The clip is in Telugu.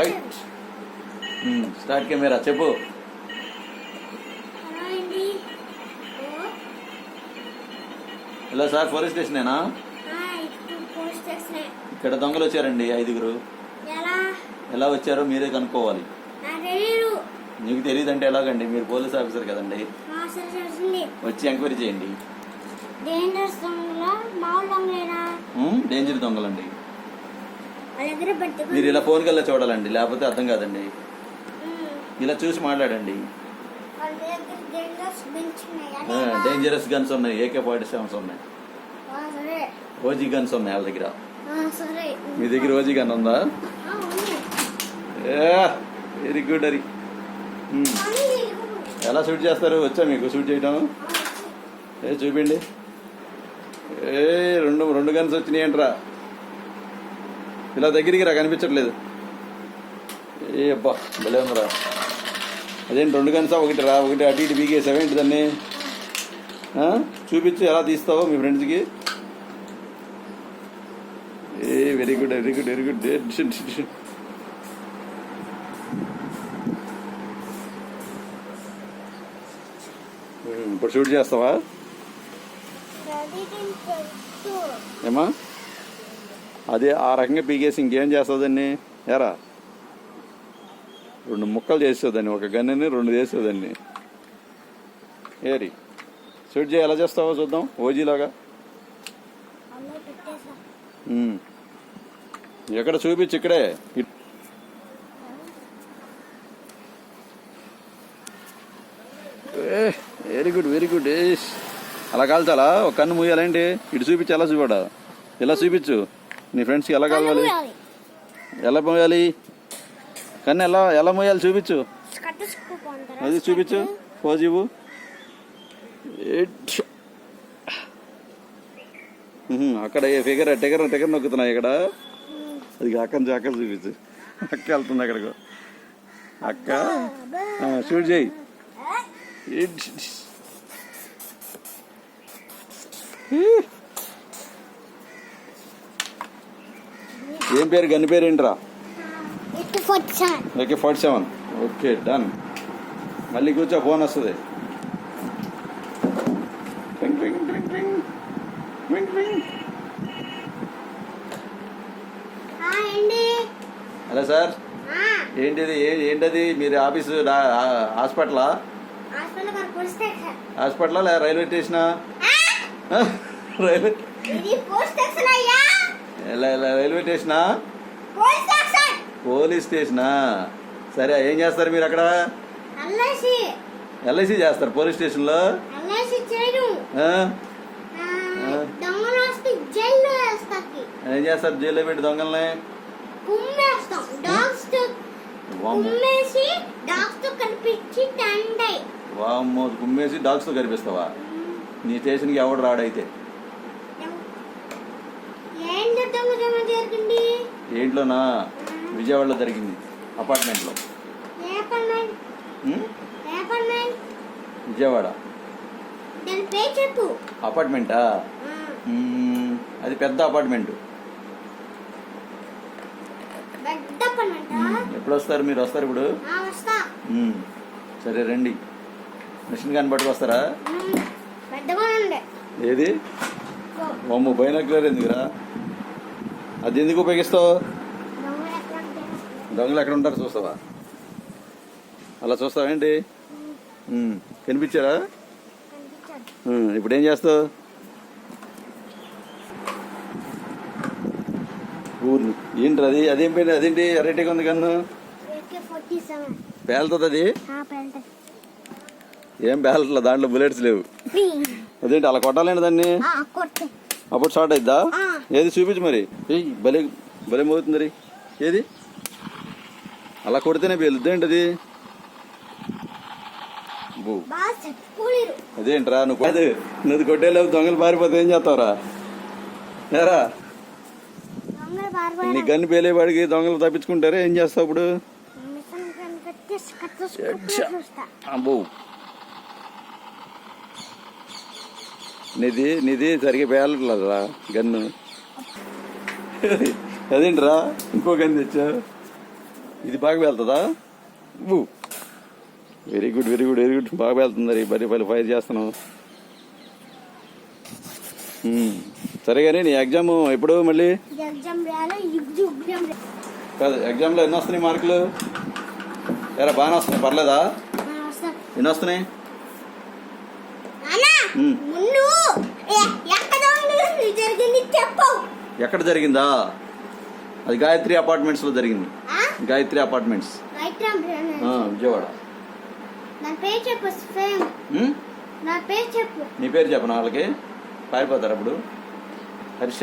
రైట్ స్టార్ట్ కెమెరా చెప్పు. హలో సార్ పోలీస్ స్టేషనేనా ఇక్కడ దొంగలు వచ్చారండి ఐదుగురు. ఎలా? వచ్చారో మీరే కనుక్కోవాలి. నాకు తెలియదు మీకు తెలియదంటే ఎలాగండి? మీరు పోలీస్ ఆఫీసర్ కదండి. వచ్చి ఎంక్వైరీ చేయండి. డేంజర్ దొంగలండి దగ్గర పట్టుకుని మీరు ఇలా ఫోన్ కల్లా చూడాలండి లేకపోతే అర్థం కాదండి. ఇలా చూసి మాట్లాడండి. డేంజర్స్ గన్స్ ఉన్నాయి? ఏకే ఫార్టీ సెవెన్స్ ఉన్నాయి ఓజీ గన్స్ ఉన్నాయి వాళ్ళ దగ్గర. మీ దగ్గర ఓజీ గన్ ఉందా. వెరీ గుడ్ కానీ ఎలా షూట్ చేస్తారు? వచ్చా మీకు షూట్ చేయటం? ఏ చూపిండి. ఏ రెండు రెండు గన్స్ వచ్చినాయి ఏంట్రా ఇలా దగ్గరికి రా కనిపించట్లేదు. ఏ అబ్బా భలే ఉందిరా. అదేంటి రెండు గన్సా ఒకటి రా ఒకటి అటు ఇటు బీగేసావా ఏంటి దాన్ని? చూపించు ఎలా తీస్తావో మీ ఫ్రెండ్స్కి. ఏ very good very good very good. ఇప్పుడు షూట్ చేస్తావా? ఏమా అదే ఆ రకంగా పీకేసి ఇంకేం చేస్తుందండి? ఎరా రెండు ముక్కలు చేసేదాన్ని ఒక గన్నని రెండు చేసేదాన్ని. ఏరి షూట్ చేయి ఎలా చేస్తావో చూద్దాం ఓజీలాగా. ఎక్కడ చూపించు ఇక్కడే. ఇట్- ఏ వెరీ గుడ్ వెరీ గుడ్ అలా కాల్చాలా? ఒక కన్ను మూయాలేంటి ఇటు చూపించు ఎలా చూపడా? ఇలా చూపించు. నీ ఫ్రెండ్స్కి ఎలా కావాలి? కనుమూయాలి. ఎలా మోయాలి? కన్ను ఎలా ఎలా మోయాలి? చూపించు? అది చూపించు. పోజివు అక్కడ ఫిగర్ టెగర్ టెగర్ నొక్కుతున్నాయి ఇక్కడ. అది అక్కని అక్క చూపించు. అక్క వెళ్తుంది అక్కడికి. అక్క. షూట్ చేయి. ఇట్. ఏం పేరు? గని పేరు ఏంట్రా okay forty seven. Okay done. మళ్ళీ కూర్చో ఫోన్ వస్తుంది. Hello sir. ఏంటిది? ఏంటది? మీరు ఆఫీసు హాస్పిటలా? హాస్పిటల్ లేదా రైల్వే స్టేషనా? రైల్వే రైల్వే స్టేషనా? పోలీస్ స్టేషనా. సరే ఏం చేస్తారు మీరు అక్కడ? ఎల్ఐసి చేస్తారు పోలీస్ స్టేషన్లో? ఏం చేస్తారు జైల్లో పెట్టి దొంగల్ని? వామ్మో. కుమ్మేసి డాగ్స్తో కనిపిస్తావా? నీ స్టేషన్కి ఎవడు రాడైతే? ఏంట్లోనా విజయవాడలో జరిగింది. అపార్ట్మెంట్లో. విజయవాడ. అపార్ట్మెంటా? అది పెద్ద అపార్ట్మెంట్. ఎప్పుడు వస్తారు మీరు? వస్తారు ఇప్పుడు? సరే రండి. మిషన్ పెద్దగా ఉండే ఏది? బొమ్మ బైనాక్యులర్ ఎందుకురా? అది ఎందుకు ఉపయోగిస్తావు? దొంగలు ఎక్కడ ఉంటారు చూస్తావా? అలా చూస్తావా ఏంటి? ఉం, కనిపించారా? ఇప్పుడు ఏం చేస్తావు? ఊరు ఏంటి అది? అదేం పోయింది అదేంటి? అరేటిగా ఉంది కన్ను. AK-47. పేలుతుంది అది. ఏం పేలట్లేదు దాంట్లో బుల్లెట్స్ లేవు. అదేంటి? అలా కొట్టాలండి దాన్ని. అప్పుడు షార్ట్ అయిద్దా. ఏది చూపించు మరి. ఏయ్ భలే భలే మోగుతుంది మరి ఏది? అలా కొడితేనే చెప్పుకోలేరు అదేంట్రా నువ్వు కాదు నువ్వు కొట్టేలేవు దొంగలు పారిపోతే ఏం చేస్తావురా? ఏరా దొంగలు నీ గన్ను పేలేవాడికి దొంగలు తప్పించుకుంటారా ఏం చేస్తావు ఇప్పుడు? అబ్బో నీది నీది సరిగ్గా పేలట్లేదురా గన్ను. అదేంట్రా ఇంకో గన్ను తెచ్చా ఇది బాగా వెళ్తుందా very good very good very good బాగా వెళ్తుంది మరి బరి పల్లి ఫైర్ చేస్తున్నావు. సరే కానీ నీ ఎగ్జామ్ ఎప్పుడు మళ్ళీ? కాదు ఎగ్జామ్లో ఎన్ని వస్తున్నాయి మార్కులు ఎరా బాగానే వస్తున్నాయి పర్లేదా? ఎన్ని వస్తున్నాయి? ఎక్కడ జరిగింది చెప్పు ఎక్కడ జరిగిందా? అది గాయత్రి అపార్ట్మెంట్స్లో జరిగింది. ఆ? గాయత్రి అపార్ట్మెంట్స్. విజయవాడ. నా పేరు చెప్పు ఫేమ్ మ్మ్? నా పేరు చెప్పు. నీ పేరు చెప్పను వాళ్ళకి? పారిపోతారు అప్పుడు హరిశంకర్